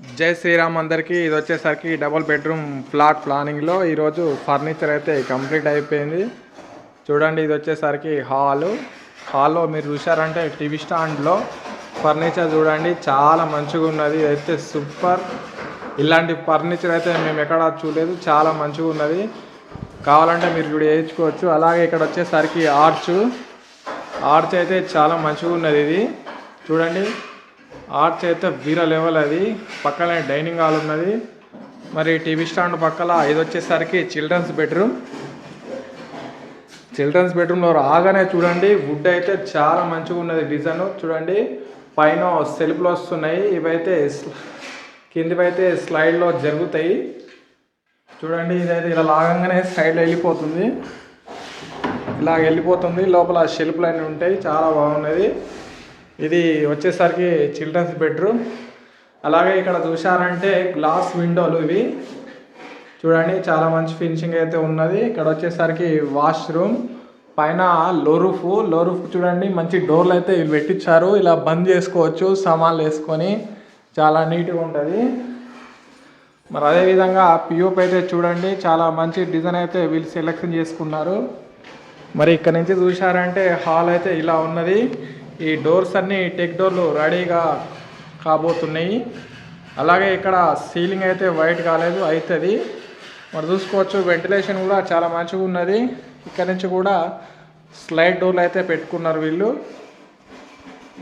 జై శ్రీరామ్ అందరికీ. ఇది వచ్చేసరికి డబుల్ బెడ్రూమ్ ఫ్లాట్ ప్లానింగ్లో. ఈరోజు ఫర్నిచర్ అయితే కంప్లీట్ అయిపోయింది. చూడండి ఇది వచ్చేసరికి హాలు. హాల్లో మీరు చూసారంటే టీవీ స్టాండ్లో ఫర్నిచర్ చూడండి చాలా మంచిగా ఉన్నది. అయితే సూపర్. ఇలాంటి ఫర్నిచర్ అయితే మేము ఎక్కడ చూడలేదు. చాలా మంచిగా ఉన్నది. కావాలంటే మీరు కూడా వేయించుకోవచ్చు. అలాగే ఇక్కడ వచ్చేసరికి ఆర్చ్. ఆర్చ్ అయితే చాలా మంచిగా ఉన్నది ఇది. చూడండి ఆర్చ్ అయితే వీర లెవెల్ అది. పక్కనే డైనింగ్ హాల్ ఉన్నది. మరి టీవీ స్టాండ్ పక్కల ఇది వచ్చేసరికి చిల్డ్రన్స్ బెడ్రూమ్. చిల్డ్రన్స్ బెడ్రూమ్లో రాగానే చూడండి వుడ్ అయితే చాలా మంచిగా ఉన్నది డిజైన్. చూడండి పైన సెల్ఫ్లు వస్తున్నాయి. ఇవైతే కిందివైతే స్లైడ్లో జరుగుతాయి. చూడండి ఇదైతే ఇలా లాగంగానే సైడ్లో వెళ్ళిపోతుంది. ఇలా వెళ్ళిపోతుంది. లోపల షెల్ఫ్లు అన్నీ ఉంటాయి. చాలా బాగున్నది. ఇది వచ్చేసరికి చిల్డ్రన్స్ బెడ్రూమ్. అలాగే ఇక్కడ చూశారంటే గ్లాస్ విండోలు ఇవి. చూడండి చాలా మంచి ఫినిషింగ్ అయితే ఉన్నది. ఇక్కడ వచ్చేసరికి వాష్రూమ్. పైన లోరూఫ్ లోరూఫ్ చూడండి మంచి డోర్లు అయితే వీళ్ళు పెట్టించారు ఇలా బంద్ చేసుకోవచ్చు సామాన్లు వేసుకొని. చాలా నీట్గా ఉంటుంది. మరి అదేవిధంగా పిఓపి అయితే చూడండి చాలా మంచి డిజైన్ అయితే వీళ్ళు సెలెక్షన్ చేసుకున్నారు. మరి ఇక్కడ నుంచి చూశారంటే హాల్ అయితే ఇలా ఉన్నది. ఈ డోర్స్ అన్ని టెక్ డోర్లు రెడీగా కాబోతున్నాయి. అలాగే ఇక్కడ సీలింగ్ అయితే వైట్ కాలేదు అవుతుంది మరి చూసుకోవచ్చు వెంటిలేషన్ కూడా చాలా మంచిగా ఉన్నది. ఇక్కడ నుంచి కూడా స్లైడ్ డోర్లు అయితే పెట్టుకున్నారు వీళ్ళు.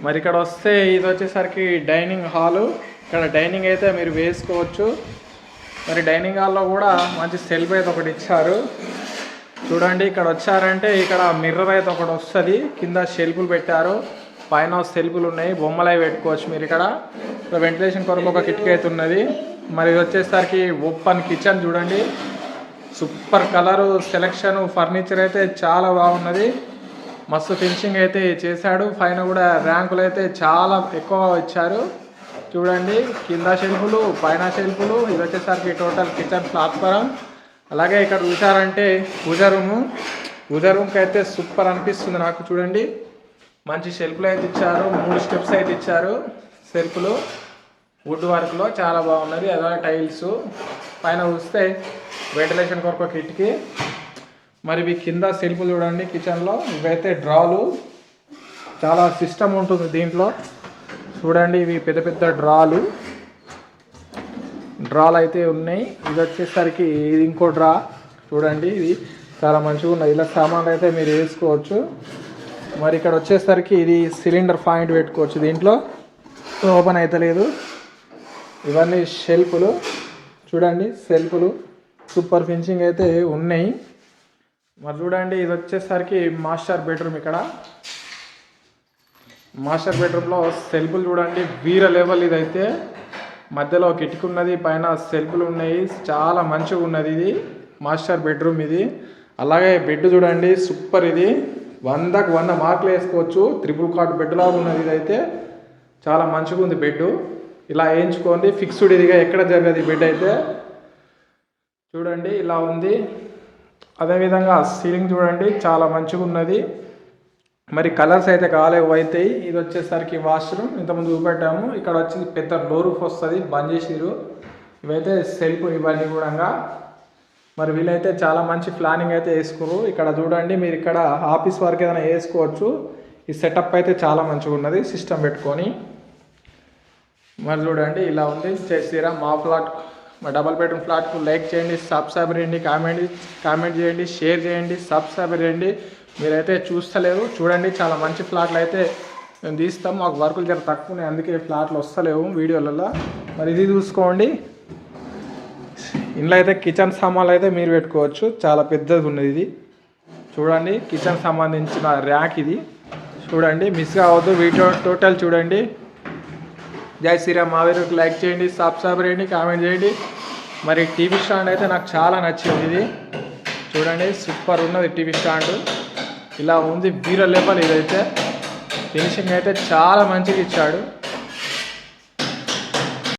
మరి ఇక్కడ వస్తే ఇది వచ్చేసరికి డైనింగ్ హాలు. ఇక్కడ డైనింగ్ అయితే మీరు వేసుకోవచ్చు. మరి డైనింగ్ హాల్లో కూడా మంచి సెల్ఫ్ అయితే ఒకటి ఇచ్చారు. చూడండి ఇక్కడ వచ్చారంటే ఇక్కడ మిర్రర్ అయితే ఒకటి వస్తుంది. కింద షెల్ఫ్లు పెట్టారు. పైన సెల్ఫ్లు ఉన్నాయి బొమ్మలు అవి పెట్టుకోవచ్చు మీరు ఇక్కడ. ఇక్కడ వెంటిలేషన్ కొరకు ఒక కిటికీ అయితే ఉన్నది. మరి ఇది వచ్చేసరికి ఓపెన్ కిచెన్ చూడండి. సూపర్ కలరు సెలెక్షన్ ఫర్నిచర్ అయితే చాలా బాగున్నది. మస్తు ఫినిషింగ్ అయితే చేశాడు. పైన కూడా ర్యాంకులు అయితే చాలా ఎక్కువ ఇచ్చారు. చూడండి కింద షెల్ఫులు పైన షెల్ఫులు ఇది వచ్చేసరికి టోటల్ కిచెన్ ప్లాట్ఫారం అలాగే ఇక్కడ చూసారంటే పూజ రూము. పూజ రూమ్కి అయితే సూపర్ అనిపిస్తుంది నాకు చూడండి. మంచి షెల్ఫ్లు అయితే ఇచ్చారు. మూడు స్టెప్స్ అయితే ఇచ్చారు. సెల్ఫ్లు వుడ్ వర్క్లో చాలా బాగున్నది. అలాగే టైల్స్. పైన చూస్తే వెంటిలేషన్ కొరకు ఒక కిటికీ. మరి ఇవి కింద సెల్ఫ్ చూడండి కిచెన్లో. ఇవైతే డ్రాలు. చాలా సిస్టమ్ ఉంటుంది దీంట్లో. చూడండి ఇవి పెద్ద పెద్ద డ్రాలు. డ్రాలు అయితే ఉన్నాయి. ఇది వచ్చేసరికి ఇది ఇంకో డ్రా. చూడండి ఇది చాలా మంచిగా ఉన్నది ఇలా సామాన్లు అయితే మీరు వేసుకోవచ్చు. మరి ఇక్కడ వచ్చేసరికి ఇది సిలిండర్ పాయింట్ పెట్టుకోవచ్చు దీంట్లో. ఓపెన్ అవుతలేదు ఇవన్నీ షెల్ఫ్లు. చూడండి సెల్ఫ్లు సూపర్ ఫినిషింగ్ అయితే ఉన్నాయి. మరి చూడండి ఇది వచ్చేసరికి మాస్టర్ బెడ్రూమ్ ఇక్కడ. మాస్టర్ బెడ్రూమ్లో సెల్ఫ్లు చూడండి వీర లెవెల్ ఇదైతే. మధ్యలో కిటికీ ఉన్నది పైన సెల్ఫ్లు ఉన్నాయి. చాలా మంచిగా ఉన్నది ఇది మాస్టర్ బెడ్రూమ్ ఇది. అలాగే బెడ్ చూడండి సూపర్ ఇది. వందకు వంద మార్కులు వేసుకోవచ్చు. త్రిపుల్ కాట్ బెడ్ లాగా ఉన్నది ఇదైతే. చాలా మంచిగా ఉంది బెడ్ ఇలా వేయించుకోండి. ఫిక్స్డ్ ఇదిగా ఎక్కడ జరగదు ఈ బెడ్ అయితే. చూడండి ఇలా ఉంది. అదేవిధంగా సీలింగ్ చూడండి చాలా మంచిగా ఉన్నది. మరి కలర్స్ అయితే కాలేవు అవుతాయి ఇది వచ్చేసరికి వాష్రూమ్. ఇంతకుముందు చూపెట్టాము. ఇక్కడ వచ్చి పెద్ద డోర్ వస్తుంది. బంద్ చేసిరు ఇవైతే సెల్ఫ్ ఇవన్నీ కూడా మరి వీళ్ళైతే చాలా మంచి ప్లానింగ్ అయితే వేసుకురు. ఇక్కడ చూడండి మీరు ఇక్కడ ఆఫీస్ వర్క్ ఏదైనా వేసుకోవచ్చు. ఈ సెటప్ అయితే చాలా మంచిగా ఉన్నది సిస్టమ్ పెట్టుకొని. మరి చూడండి ఇలా ఉంది. చేసిరా మా ఫ్లాట్ మా డబల్ బెడ్రూమ్ ఫ్లాట్కు లైక్ చేయండి సబ్స్క్రైబ్ చేయండి కామెంట్ కామెంట్ చేయండి షేర్ చేయండి సబ్స్క్రైబ్ చేయండి. మీరైతే చూస్తలేరు. చూడండి చాలా మంచి ఫ్లాట్లు అయితే మేము తీస్తాం. మాకు వర్కులు జర తక్కువ ఉన్నాయి అందుకే ఫ్లాట్లు వస్తలేవు వీడియోలలో మరి ఇది చూసుకోండి. ఇంట్లో అయితే కిచెన్ సామాన్లు అయితే మీరు పెట్టుకోవచ్చు. చాలా పెద్దది ఉన్నది ఇది. చూడండి కిచెన్ సంబంధించిన ర్యాక్ ఇది. చూడండి మిస్ కావద్దు. వీడియో టోటల్ చూడండి. జై శ్రీరామ్. మా లైక్ చేయండి సబ్స్క్రైబ్ చేయండి కామెంట్ చేయండి. మరి టీవీ స్టాండ్ అయితే నాకు చాలా నచ్చింది ఇది. చూడండి సూపర్ ఉన్నది టీవీ స్టాండ్. ఇలా ఉంది వీర లెవెల్ ఇదైతే. ఫినిషింగ్ అయితే చాలా మంచిగా ఇచ్చాడు.